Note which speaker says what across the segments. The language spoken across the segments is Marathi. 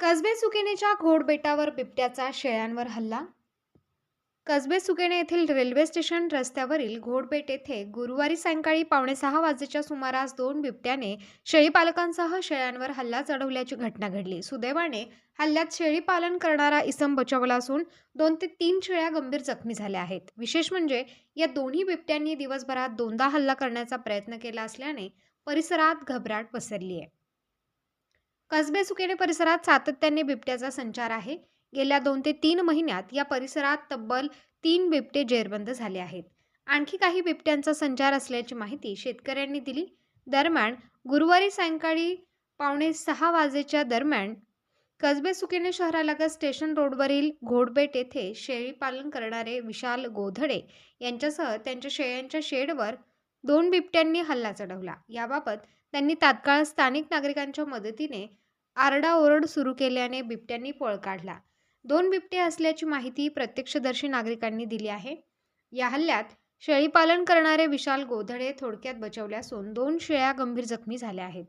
Speaker 1: कसबे सुकेनेच्या घोडबेटावर बिबट्याचा शेळ्यांवर हल्ला? कसबे सुकेने येथील रेल्वे स्टेशन रस्त्यावरील घोडबेट येथे गुरुवारी सायंकाळी पावणे सहा वाजेच्या सुमारास दोन बिबट्याने शेळीपालकांसह शेळ्यांवर हल्ला चढवल्याची घटना घडली. सुदैवाने हल्ल्यात शेळी पालन करणारा इसम बचावला असून दोन ते तीन शेळ्या गंभीर जखमी झाल्या आहेत. विशेष म्हणजे या दोन्ही बिबट्यांनी दिवसभरात दोनदा हल्ला करण्याचा प्रयत्न केला असल्याने परिसरात घबराट पसरली आहे. कसबे सुकेने परिसरात सातत्याने बिबट्याचा संचार आहे. गेल्या दोन ते तीन महिन्यात या परिसरात तब्बल तीन बिबटे जेरबंद झाले आहेत. आणखी काही बिबट्यांचा संचार असल्याची माहिती शेतकऱ्यांनी दिली. दरम्यान गुरुवारी सायंकाळी पावणे सहा वाजेच्या दरम्यान कसबे सुकेने शहरालगत स्टेशन रोडवरील घोडबेट येथे शेळी पालन करणारे विशाल गोधडे यांच्यासह त्यांच्या शेळ्यांच्या शेडवर दोन बिबट्यांनी हल्ला चढवला. याबाबत त्यांनी तात्काळ स्थानिक नागरिकांच्या मदतीने आरडाओरड सुरू केल्याने बिबट्यांनी पळ काढला. दोन बिबटे असल्याची माहिती प्रत्यक्षदर्शी नागरिकांनी दिली आहे. या हल्ल्यात शेळीपालन करणारे विशाल गोधडे थोडक्यात बचावले असून दोन शेळ्या गंभीर जखमी झाल्या आहेत.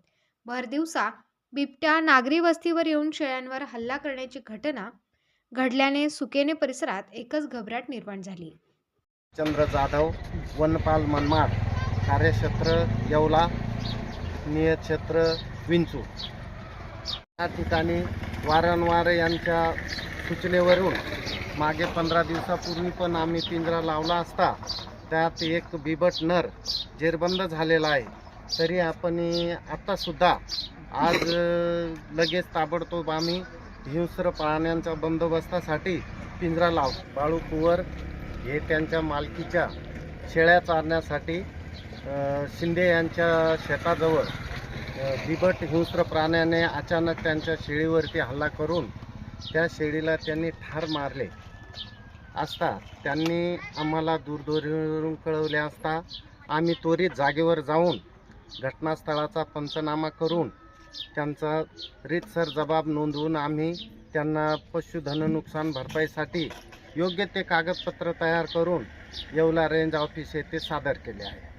Speaker 1: भरदिवसा बिबट्या नागरी वस्तीवर येऊन शेळ्यांवर हल्ला करण्याची घटना घडल्याने सुकेने परिसरात एकच घबराट निर्माण झाली.
Speaker 2: चंद्र जाधव वनपाल मनमाड कार्यक्षेत्र येवला नियक्षेत्र विंचू. या ठिकाणी वारंवार यांच्या सूचनेवरून मागे पंधरा दिवसापूर्वी पण आम्ही पिंजरा लावला असता त्यात एक बिबट नर जेरबंद झालेला आहे. तरी आपण आत्तासुद्धा आज लगेच ताबडतोब आम्ही हिंस्र प्राण्यांच्या बंदोबस्तासाठी पिंजरा लाव बाळू कुवर हे त्यांच्या मालकीच्या शेळ्या चारण्यासाठी शिंदे यांच्या शेताजवळ बिबट हिंस्र प्राण्याने अचानक त्यांच्या शेळीवरती हल्ला करून त्या शेळीला त्यांनी ठार मारले. असता त्यांनी आम्हाला दूरध्वनीवरून कळवले असता आम्ही त्वरित जागेवर जाऊन घटनास्थळाचा पंचनामा करून त्यांचा रीतसर जबाब नोंदवून आम्ही त्यांना पशुधन नुकसान भरपाईसाठी योग्य ते कागदपत्र तयार करून येवला रेंज ऑफिस येथे सादर केले आहे.